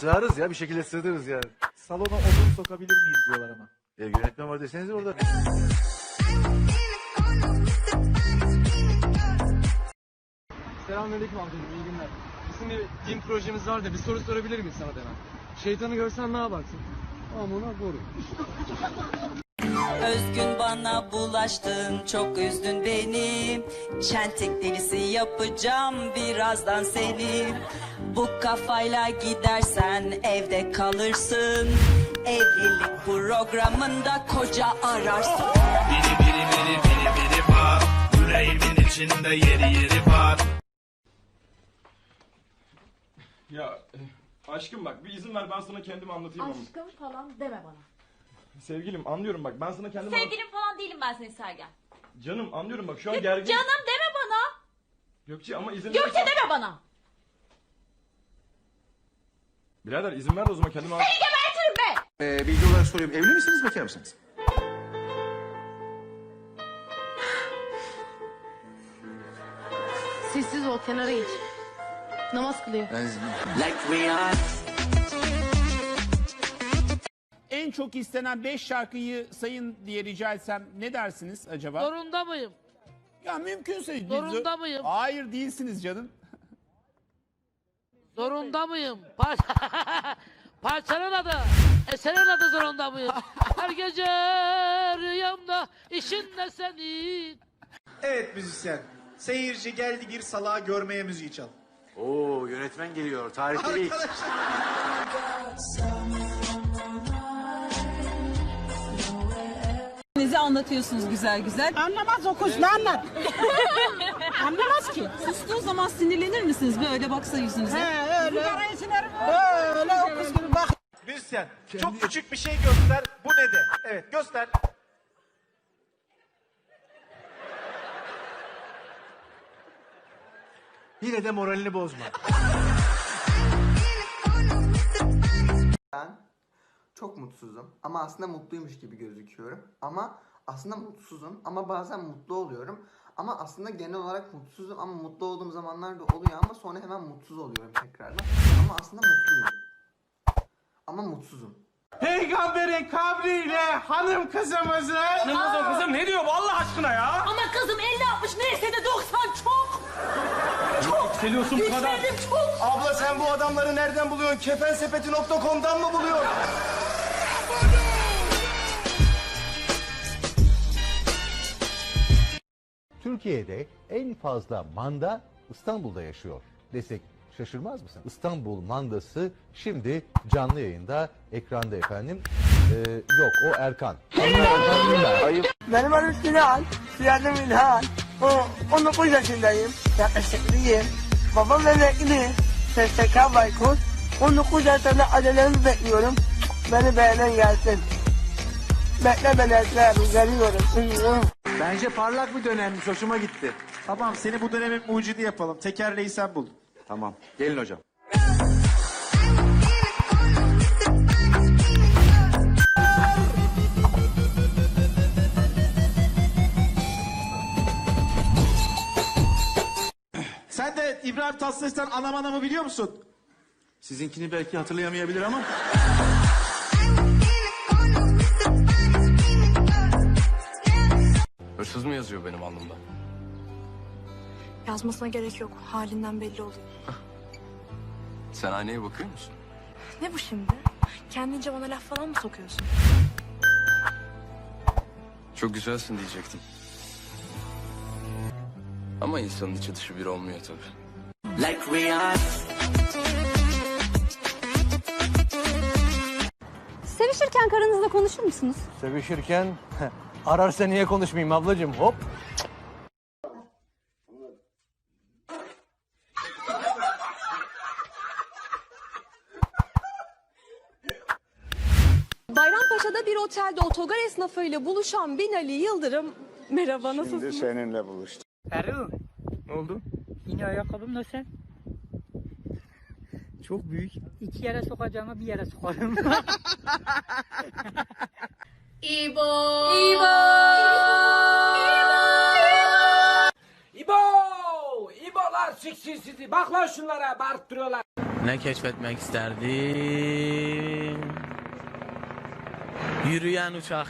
Sığarız ya bir şekilde sığdırırız yani. Salona odun sokabilir miyiz diyorlar ama. E, yönetmen var deseniz orada. Selamünaleyküm amcacığım, iyi günler. Bizim bir film projemiz var da bir soru sorabilir miyiz sana Demen? Şeytanı görsen ne yaparsın? Amına koru. Özgün bana bulaştın çok üzdün beni. Çentik delisi yapacağım birazdan seni. Bu kafayla gidersen evde kalırsın. Evlilik programında koca ararsın. Biri biri biri biri biri var. Yüreğimin içinde yeri yeri var. Ya e, aşkım bak bir izin ver ben sana kendimi anlatayım ama. Aşkım falan deme bana. Sevgilim anlıyorum bak ben sana kendimi Sevgilim falan değilim ben senin Sergen. Canım anlıyorum bak şu an gergin. Canım deme bana. Gökçe ama izin Gökçe ver. deme bana. Birader izin ver de o zaman kendimi anlat. Gebertirim be. Ee, bilgi olarak soruyorum. Evli misiniz bekar mısınız? Sessiz ol kenara geç. Namaz kılıyor. En çok istenen 5 şarkıyı sayın diye rica etsem ne dersiniz acaba? Zorunda mıyım? Ya mümkünse. Zorunda mıyım? Hayır değilsiniz canım. Zorunda mıyım? Par Parçanın adı. Eserin adı zorunda mıyım? Her gece rüyamda işin ne senin? Evet müzisyen. Seyirci geldi bir salağı görmeye müziği çal. Oo yönetmen geliyor. Tarihte ilk. Bizi anlatıyorsunuz güzel güzel Anlamaz o kuş ne anlar? Anlamaz ki. Sustuğu zaman sinirlenir misiniz böyle baksa yüzünüze Öyle. Öyle o kız gibi bak. Müzisyen çok küçük bir şey göster. Bu ne de? Evet göster. Yine de moralini bozma. Ben çok mutsuzum ama aslında mutluymuş gibi gözüküyorum. Ama aslında mutsuzum ama bazen mutlu oluyorum. Ama aslında genel olarak mutsuzum ama mutlu olduğum zamanlar da oluyor ama sonra hemen mutsuz oluyorum tekrardan. Ama aslında mutluyum. Ama mutsuzum. Peygamberin kabriyle hanım kızımızı Hanım kızım kızım ne diyor bu Allah aşkına ya Ama kızım 50 60 neyse de 90 çok. Yükseliyorsun bu kadar Yükseldim çok. Abla sen bu adamları nereden buluyorsun? Kefensepeti.com'dan mı buluyorsun? Türkiye'de en fazla manda İstanbul'da yaşıyor desek şaşırmaz mısın? İstanbul mandası şimdi canlı yayında ekranda efendim. Ee, yok o Erkan. Ayıp. Benim adım Sinan. Siyadım İlhan. O, 19 yaşındayım. Yakışıklıyım. Babam emekli. SSK Baykut. 19 yaşında acelemi bekliyorum. Beni beğenen gelsin. Bekle beni Esra. Geliyorum. Bence parlak bir dönemmiş. Hoşuma gitti. Tamam seni bu dönemin mucidi yapalım. Tekerleği sen bul. Tamam. Gelin hocam. Sen de İbrahim Tatlıses'ten anam anamı biliyor musun? Sizinkini belki hatırlayamayabilir ama. Hırsız mı yazıyor benim alnımda? Yazmasına gerek yok. Halinden belli oluyor. Sen aynaya bakıyor musun? Ne bu şimdi? Kendince bana laf falan mı sokuyorsun? Çok güzelsin diyecektim. Ama insanın içi dışı bir olmuyor tabii. Sevişirken karınızla konuşur musunuz? Sevişirken ararsa niye konuşmayayım ablacığım hop. Bayrampaşa'da bir otelde otogar esnafıyla buluşan Binali Yıldırım. Merhaba nasılsınız? seninle buluştum Erol. Ne oldu? Yine ayakkabım da sen. Çok büyük. İki yere sokacağıma bir yere sokarım. İbo. İbo. İbo. İbolar siksin sizi. Bak lan şunlara bağırttırıyorlar. Ne keşfetmek isterdim? Yürüyen uçak.